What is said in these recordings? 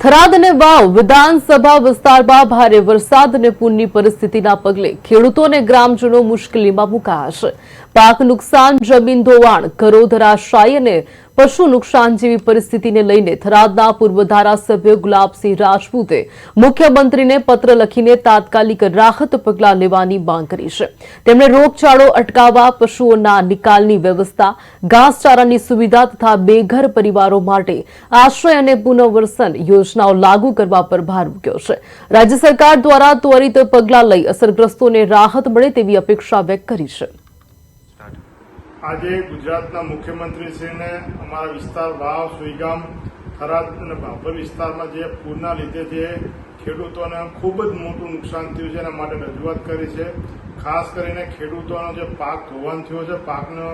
થરાદ અને વાવ વિધાનસભા વિસ્તારમાં ભારે વરસાદ અને પૂરની પરિસ્થિતિના પગલે ખેડૂતો અને ગ્રામજનો મુશ્કેલીમાં મુકાયા છે. પાક નુકસાન, જમીન ધોવાણ, ઘરો ધરાશાયી અને પશુ નુકસાન જેવી પરિસ્થિતિને લઈને થરાદના પૂર્વ ધારાસભ્ય ગુલાબસિંહ રાજપૂતે મુખ્યમંત્રીને પત્ર લખીને તાત્કાલિક રાહત પગલાં લેવાની માંગ કરી છે. તેમણે રોગચાળો અટકાવવા, પશુઓના નિકાલની વ્યવસ્થા, ઘાસચારાની સુવિધા તથા બેઘર પરિવારો માટે આશ્રય અને પુનર્વસન યોજનાઓ લાગુ કરવા પર ભાર મૂક્યો છે. રાજ્ય સરકાર દ્વારા ત્વરિત પગલાં લઈ અસરગ્રસ્તોને રાહત મળે તેવી અપેક્ષા વ્યક્ત કરી છે. આજે ગુજરાતના મુખ્યમંત્રીશ્રીને અમારા વિસ્તાર વાવ, સુઈગામ, થરાદ અને ભાભર વિસ્તારમાં જે પૂરના લીધે જે ખેડૂતોને ખૂબ જ મોટું નુકસાન થયું છે એના માટે રજૂઆત કરી છે. ખાસ કરીને ખેડૂતોનો જે પાક ધોવાણ થયો છે, પાકનો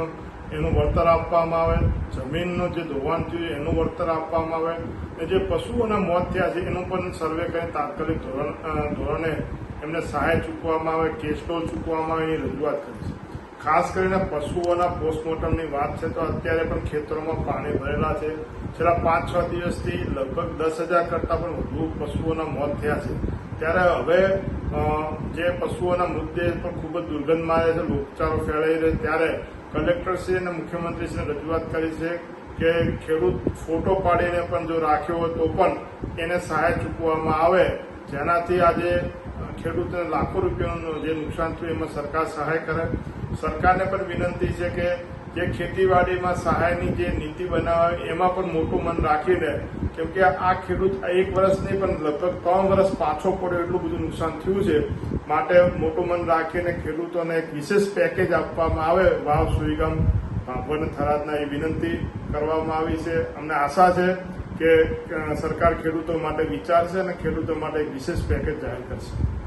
એનું વળતર આપવામાં આવે, જમીનનું જે ધોવાણ થયું એનું વળતર આપવામાં આવે અને જે પશુઓના મોત થયા છે, એનું પણ સર્વે કરી તાત્કાલિક ધોરણ ધોરણે એમને સહાય ચૂકવવામાં આવે કેસ્ટો ચૂકવવામાં આવે એની રજૂઆત કરી છે. ખાસ કરીને પશુઓના પોસ્ટમોર્ટમની વાત છે તો અત્યારે પણ ખેતરોમાં પાણી ભરેલા છે. છેલ્લા પાંચ, છ દિવસથી લગભગ દસ હજાર કરતાં પણ વધુ પશુઓના મોત થયા છે. ત્યારે હવે જે પશુઓના મૃતદેહ પણ ખૂબ જ દુર્ગંધમાં આવે છે, રોગચાળો ફેલાઈ રહ્યો ત્યારે કલેક્ટરશ્રી અને મુખ્યમંત્રીશ્રીને રજૂઆત કરી છે કે ખેડૂત ફોટો પાડીને પણ જો રાખ્યો હોય તો પણ એને સહાય ચૂકવવામાં આવે. જેનાથી આજે ખેડૂતોને લાખો રૂપિયાનું જે નુકસાન થયું એમાં સરકાર સહાય કરે. સરકારને પણ વિનંતી છે કે જે ખેતીવાડીમાં સહાયની જે નીતિ બનાવે એમાં પણ મોટું મન રાખીને, કેમ કે આ ખેડૂત એક વર્ષ નહીં, પણ લગભગ ત્રણ વર્ષ પાછો પડ્યો એટલું બધું નુકસાન થયું છે. માટે મોટું મન રાખીને ખેડૂતોને એક વિશેષ પેકેજ આપવામાં આવે, વાવ, સુઈગમ વન થરાદના એ વિનંતી કરવામાં આવી છે. અમને આશા છે કે સરકાર ખેડૂતો માટે વિચારશે અને ખેડૂતો માટે એક વિશેષ પેકેજ જાહેર કરશે.